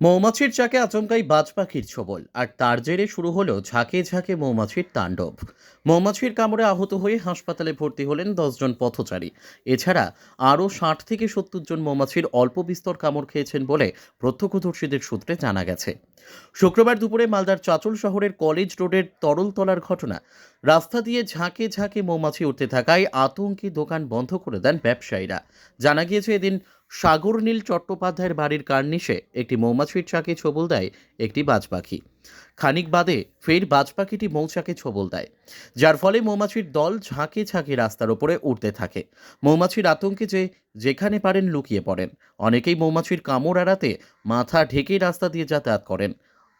মৌমাছির চাকে আচমকাই বাজ পাখির ছবল, আর তার জেরে শুরু হলো ঝাঁকে ঝাঁকে মৌমাছির তাণ্ডব। মৌমাছির কামড়ে আহত হয়ে হাসপাতালে ভর্তি হলেন দশজন পথচারী। এছাড়া আরও ষাট থেকে সত্তর জন মৌমাছির অল্প বিস্তর কামড় খেয়েছেন বলে প্রত্যক্ষদর্শীদের সূত্রে জানা গেছে। শুক্রবার দুপুরে মালদার চাচল শহরের কলেজ রোডের তরল তলার ঘটনা। রাস্তা দিয়ে ঝাঁকে ঝাঁকে মৌমাছি উঠতে থাকায় আতঙ্কে দোকান বন্ধ করে দেন ব্যবসায়ীরা। জানা গিয়েছে, এদিন সাগর নীল চট্টোপাধ্যায়ের বাড়ির কার্নিশে একটি মৌমাছির চাকে ছবল দেয় একটি বাজ পাখি। খানিক বাদে ফের বাজ পাখিটি মৌচাকে ছবল দেয় যার ফলে মৌমাছির দল ঝাঁকে ঝাঁকে রাস্তার ওপরে উঠতে থাকে। মৌমাছির আতঙ্কে যে যেখানে পারেন লুকিয়ে পড়েন। অনেকেই মৌমাছির কামড় এড়াতে মাথা ঢেকে রাস্তা দিয়ে যাতায়াত করেন।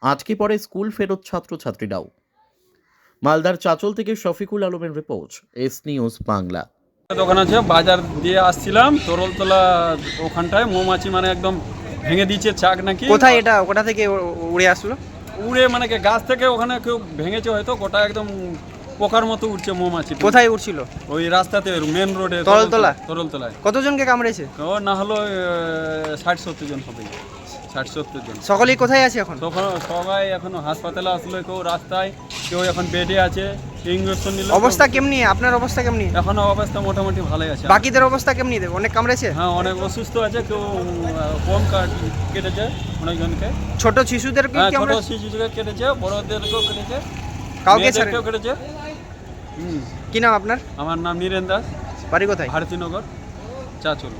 আটকে পড়ে স্কুল ফেরত ছাত্রছাত্রীরাও। মালদার চাচল থেকে শফিকুল আলমের রিপোর্ট এস নিউজ বাংলা। দোকান আছে বাজার দিয়ে আসছিলাম তরলতলা ওখানটায় মৌমাছি মানে একদম ভেঙে দিয়েছে চাক নাকি। কোথায় এটা? কোথা থেকে উড়ে আসলো? উড়ে মানে কি গাছ থেকে ওখানে কেউ ভেঙেছে হয়তো গোটা একদম পোকার মতো উঠছে মৌমাছি। কোথায় উঠছিল ওই রাস্তাতে মেন রোডে তরলতলা? তরলতলায়? কতজনকে কামড়েছে? ও না হলো ষাট সত্তর জন হবে। ষাট সত্তর জন সকলেই কোথায় আছে এখন? সবাই এখন হাসপাতালে আসলো কেউ রাস্তায় কেউ এখন বেডে আছে ইঞ্জেকশন নিল অবস্থা কেমনি? আপনার অবস্থা কেমনি? এখন অবস্থা মোটামুটি ভালোই আছে। বাকিদের অবস্থা কেমনি? দেবে অনেক কামড়েছে? হ্যাঁ অনেক অসুস্থ আছে কেউ কম কেটেছে অনেকজনকে। ছোট শিশুদের হ্যাঁ ছোট কামড়েছে কেটেছে বড়দেরকেও কেটেছে কাউকে মেয়েদেরকেও কেটেছে। কি নাম আপনার? আমার নাম নীরেন দাস। বাড়ি কোথায়? ভারতীনগর চাচল